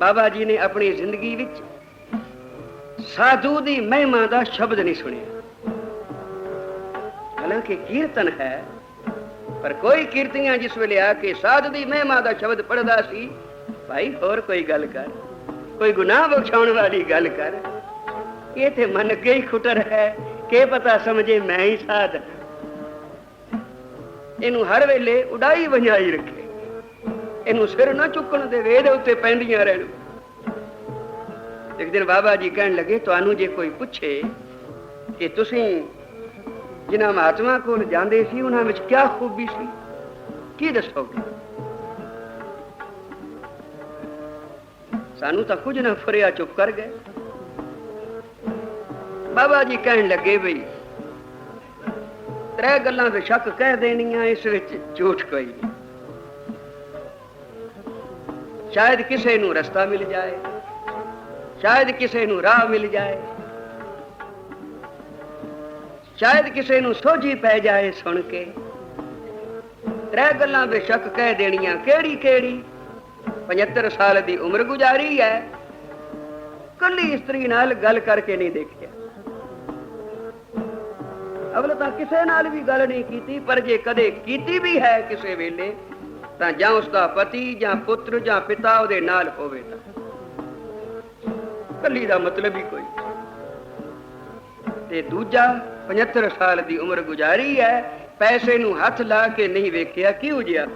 ਬਾਬਾ ਜੀ ਨੇ ਆਪਣੀ ਜ਼ਿੰਦਗੀ ਵਿੱਚ ਸਾਧੂ ਦੀ ਮਹਿਮਾ ਦਾ ਸ਼ਬਦ ਨਹੀਂ ਸੁਣਿਆ। ਹਾਲਾਂਕਿ ਕੀਰਤਨ ਹੈ, ਪਰ ਕੋਈ ਕੀਰਤਨੀਆਂ ਜਿਸ ਵੇਲੇ ਆ ਕੇ ਸਾਧ ਦੀ ਮਹਿਮਾ ਦਾ ਸ਼ਬਦ ਪੜਦਾ ਸੀ, ਭਾਈ ਹੋਰ ਕੋਈ ਗੱਲ ਕਰ, ਕੋਈ ਗੁਨਾਹ ਬਖਸ਼ਾਉਣ ਵਾਲੀ ਗੱਲ ਕਰ। ਇਹ ਤੇ ਮਨ ਕੇ ਹੀ ਖੁਟਰ ਹੈ, ਕੀ ਪਤਾ ਸਮਝੇ ਮੈਂ ਹੀ ਸਾਧ। ਇਹਨੂੰ ਹਰ ਵੇਲੇ ਉਡਾਈ ਵੰਜਾਈ ਰੱਖੇ। ਇਹਨੂੰ ਸਿਰ ਨਾ ਚੁੱਕਣ ਦੇ ਵੇਦ ਉੱਤੇ ਪੈਂਦੀਆਂ ਰਹਿਣ। ਇੱਕ ਦਿਨ ਬਾਬਾ ਜੀ ਕਹਿਣ ਲੱਗੇ, ਤੁਹਾਨੂੰ ਜੇ ਕੋਈ ਪੁੱਛੇ ਕਿ ਤੁਸੀਂ ਜਿਨ੍ਹਾਂ ਮਹਾਤਮਾ ਕੋਲ ਜਾਂਦੇ ਸੀ, ਉਹਨਾਂ ਵਿੱਚ ਕੀ ਖੂਬੀ ਸੀ? ਕੀ ਦੱਸੋਗੇ? ਸਾਨੂੰ ਤਾਂ ਕੁਝ ਨਾ ਫਰਿਆ, ਚੁੱਪ ਕਰ ਗਏ। ਬਾਬਾ ਜੀ ਕਹਿਣ ਲੱਗੇ ਬਈ ਤਰੇ ਗੱਲਾਂ ਦੇ ਸ਼ੱਕ ਕਹਿ ਦੇਣੀਆਂ, ਇਸ ਵਿੱਚ ਝੂਠ ਕੋਈ ਨਹੀਂ ਸ਼ਾਇਦ ਕਿਸੇ ਨੂੰ ਰਸਤਾ ਮਿਲ ਜਾਏ ਸ਼ਾਇਦ ਕਿਸੇ ਨੂੰ ਰਾਹ ਮਿਲ ਜਾਏ ਸ਼ਾਇਦ ਕਿਸੇ ਨੂੰ ਸੋਝੀ ਪੈ ਜਾਏ ਸੁਣ ਕੇ ਤਰੇ ਗੱਲਾਂ ਬੇਸ਼ੱਕ ਕਹਿ ਦੇਣੀਆਂ ਕਿਹੜੀ ਕਿਹੜੀ 75 ਸਾਲ ਦੀ ਉਮਰ ਗੁਜ਼ਾਰੀ ਹੈ ਕੱਲੀ ਇਸਤਰੀ ਨਾਲ ਗੱਲ ਕਰਕੇ ਨਹੀਂ ਦੇਖਿਆ ਅਵਲ ਤਾਂ ਕਿਸੇ ਨਾਲ ਵੀ ਗੱਲ ਨਹੀਂ ਕੀਤੀ ਪਰ ਜੇ ਕਦੇ ਕੀਤੀ ਵੀ ਹੈ ਕਿਸੇ ਵੇਲੇ ਤਾਂ ਜਾਂ ਉਸ ਦਾ ਪਤੀ ਜਾਂ ਪੁੱਤਰ ਜਾਂ ਪਿਤਾ ਉਹਦੇ ਨਾਲ ਹੋਵੇ ਤਾਂ। ਕੱਲੀ ਦਾ ਮਤਲਬ ਹੀ ਕੋਈ ਤੇ ਦੂਜਾ 75 ਸਾਲ ਦੀ ਉਮਰ ਗੁਜ਼ਾਰੀ ਹੈ, ਪੈਸੇ ਨੂੰ ਹੱਥ ਲਾ ਕੇ ਨਹੀਂ ਵੇਖਿਆ ਕਿਉਂ ਜਿਆ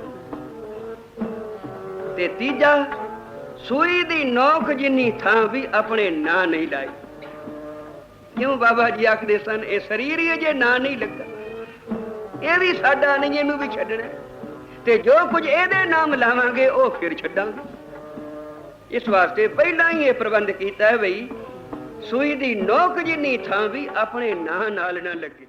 ਤੇ ਤੀਜਾ, ਸੂਈ ਦੀ ਨੋਖ ਜਿੰਨੀ ਥਾਂ ਵੀ ਆਪਣੇ ਨਾਂ ਨਹੀਂ ਲਾਈ। ਕਿਉਂ ਬਾਬਾ ਜੀ ਆਖਦੇ ਸਨ, ਇਹ ਸਰੀਰ ਹੀ ਜੇ ਨਾਂ ਨਹੀਂ ਲੱਗਾ। ਇਹ ਵੀ ਸਾਡਾ ਨਹੀਂ, ਇਹਨੂੰ ਵੀ ਛੱਡਣਾ। ਤੇ ਜੋ ਕੁਝ ਇਹਦੇ ਨਾਮ ਲਾਵਾਂਗੇ, ਉਹ ਫਿਰ ਛੱਡਾਂਗੇ। ਇਸ ਵਾਸਤੇ ਪਹਿਲਾਂ ਹੀ ਇਹ ਪ੍ਰਬੰਧ ਕੀਤਾ ਹੈ ਬਈ, ਸੂਈ ਦੀ ਨੋਕ ਜਿੰਨੀ ਥਾਂ ਵੀ ਆਪਣੇ ਨਾਂ ਨਾਲ ਨਾ ਲੱਗੇ।